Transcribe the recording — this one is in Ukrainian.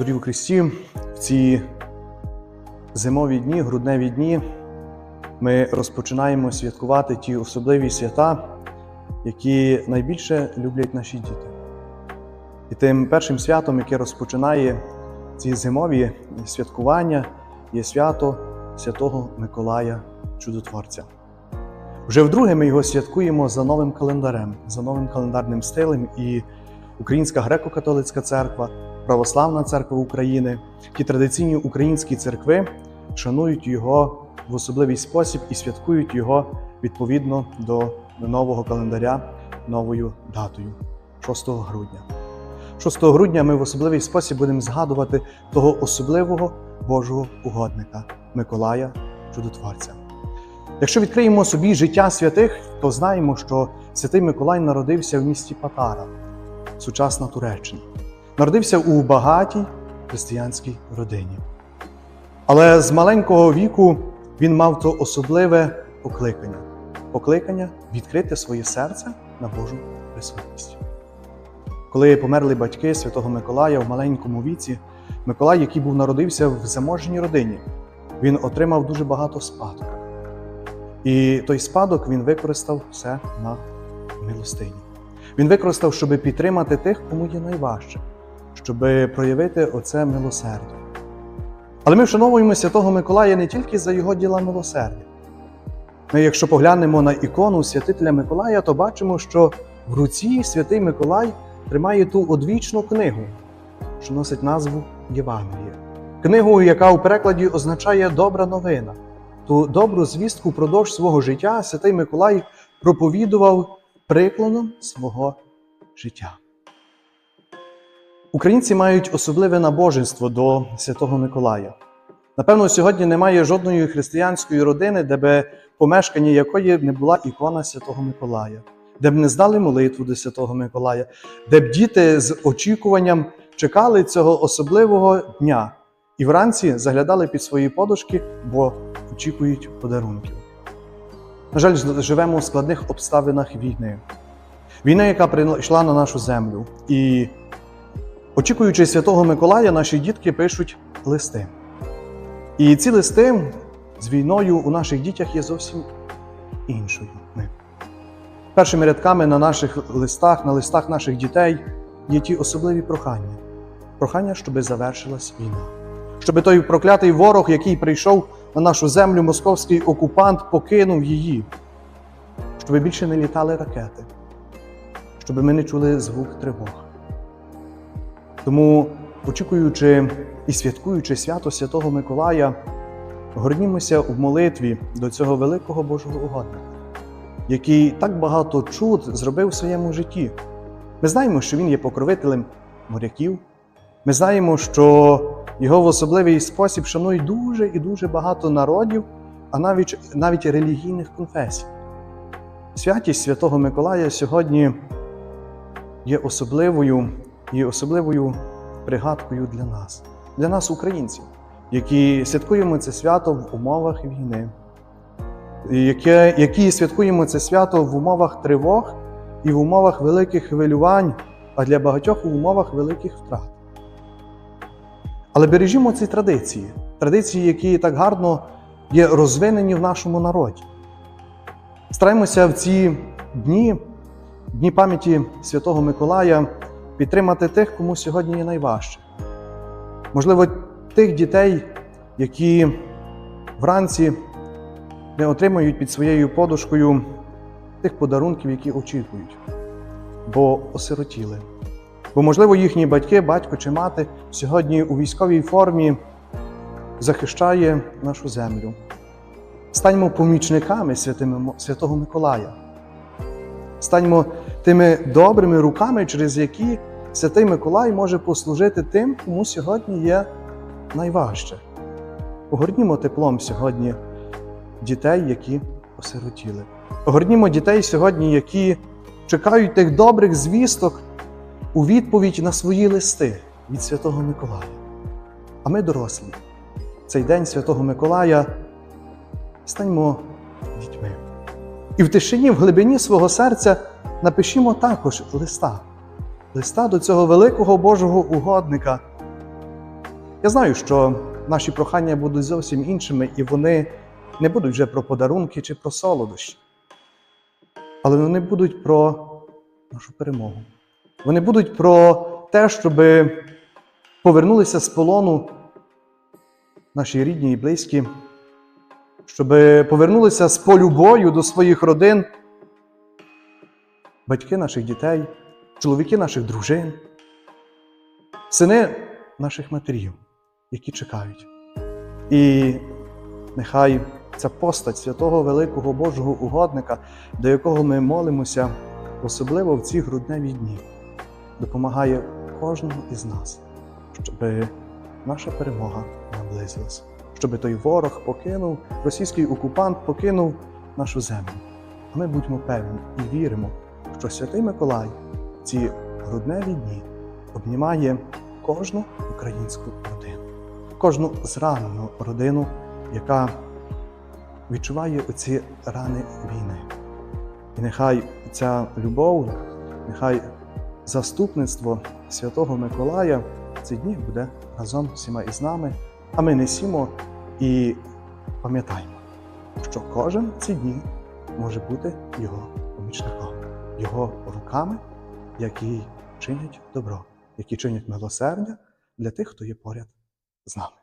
Дорогі у Христі, в ці зимові дні, грудневі дні ми розпочинаємо святкувати ті особливі свята, які найбільше люблять наші діти. І тим першим святом, яке розпочинає ці зимові святкування, є свято Святого Миколая Чудотворця. Вже вдруге ми його святкуємо за новим календарем, за новим календарним стилем, і Українська греко-католицька церква, Православна церква України, ті традиційні українські церкви шанують його в особливий спосіб і святкують його відповідно до нового календаря новою датою 6 грудня. 6 грудня ми в особливий спосіб будемо згадувати того особливого Божого угодника Миколая Чудотворця. Якщо відкриємо собі життя святих, то знаємо, що святий Миколай народився в місті Патара, сучасна Туреччина. Народився у багатій християнській родині. Але з маленького віку він мав то особливе покликання покликання відкрити своє серце на Божу присутність. Коли померли батьки святого Миколая в маленькому віці, Миколай, який був народився в заможній родині, він отримав дуже багато спадку. І той спадок він використав все на милостині. Він використав, щоб підтримати тих, кому є найважче, щоб проявити оце милосердя. Але ми вшановуємо Святого Миколая не тільки за його діла милосердя. Ми, якщо поглянемо на ікону святителя Миколая, то бачимо, що в руці святий Миколай тримає ту одвічну книгу, що носить назву Євангелія. Книгу, яка у перекладі означає добра новина. Ту добру звістку впродовж свого життя святий Миколай проповідував прикладом свого життя. Українці мають особливе набоженство до Святого Миколая. Напевно, сьогодні немає жодної християнської родини, де би помешканні якої не була ікона Святого Миколая, де б не здали молитву до Святого Миколая, де б діти з очікуванням чекали цього особливого дня і вранці заглядали під свої подушки, бо очікують подарунків. На жаль, живемо у складних обставинах війни. Війна, яка прийшла на нашу землю. І очікуючи Святого Миколая, наші дітки пишуть листи. І ці листи з війною у наших дітях є зовсім іншою. Першими рядками на наших листах, на листах наших дітей є ті особливі прохання. Прохання, щоб завершилась війна. Щоб той проклятий ворог, який прийшов на нашу землю, московський окупант, покинув її, щоб більше не літали ракети, щоб ми не чули звук тривог. Тому, очікуючи і святкуючи свято Святого Миколая, горнімося в молитві до цього великого Божого угодника, який так багато чуд зробив в своєму житті. Ми знаємо, що він є покровителем моряків. Ми знаємо, що його в особливий спосіб шанують дуже і дуже багато народів, а навіть навіть релігійних конфесій. Святість Святого Миколая сьогодні є особливою є особливою пригадкою для нас, для нас, українців, які святкуємо це свято в умовах війни, які, які святкуємо це свято в умовах тривог і в умовах великих хвилювань, а для багатьох в умовах великих втрат. Але бережімо ці традиції, традиції, які так гарно є розвинені в нашому народі. Стараємося в ці дні, дні пам'яті Святого Миколая, підтримати тих, кому сьогодні є найважче. Можливо, тих дітей, які вранці не отримують під своєю подушкою тих подарунків, які очікують, бо осиротіли. Бо, можливо, їхні батьки, батько чи мати сьогодні у військовій формі захищає нашу землю. Станьмо помічниками Святого Миколая. Станьмо тими добрими руками, через які Святий Миколай може послужити тим, кому сьогодні є найважче. Огорнімо теплом сьогодні дітей, які осиротіли. Огорнімо дітей сьогодні, які чекають тих добрих звісток у відповідь на свої листи від Святого Миколая. А ми, дорослі, цей день Святого Миколая станьмо дітьми. І в тишині, в глибині свого серця напишімо також листа, листа до цього великого Божого угодника, Я знаю, що наші прохання будуть зовсім іншими, і вони не будуть вже про подарунки чи про солодощі. Але вони будуть про нашу перемогу. Вони будуть про те, щоб повернулися з полону наші рідні і близькі, щоб повернулися з полю бою до своїх родин, батьки наших дітей, чоловіки наших дружин, сини наших матерів, які чекають. І нехай ця постать святого великого Божого угодника, до якого ми молимося, особливо в ці грудневі дні, допомагає кожному із нас, щоб наша перемога наблизилась, щоб той ворог покинув, російський окупант покинув нашу землю. А ми будьмо певні і віримо, що Святий Миколай ці грудневі дні обнімає кожну українську родину, кожну зранену родину, яка відчуває оці рани війни. І нехай ця любов, нехай заступництво Святого Миколая ці дні буде разом з всіма із нами, а ми несімо і пам'ятаємо, що кожен ці дні може бути його помічником, його руками, які чинять добро, які чинять милосердя для тих, хто є поряд з нами.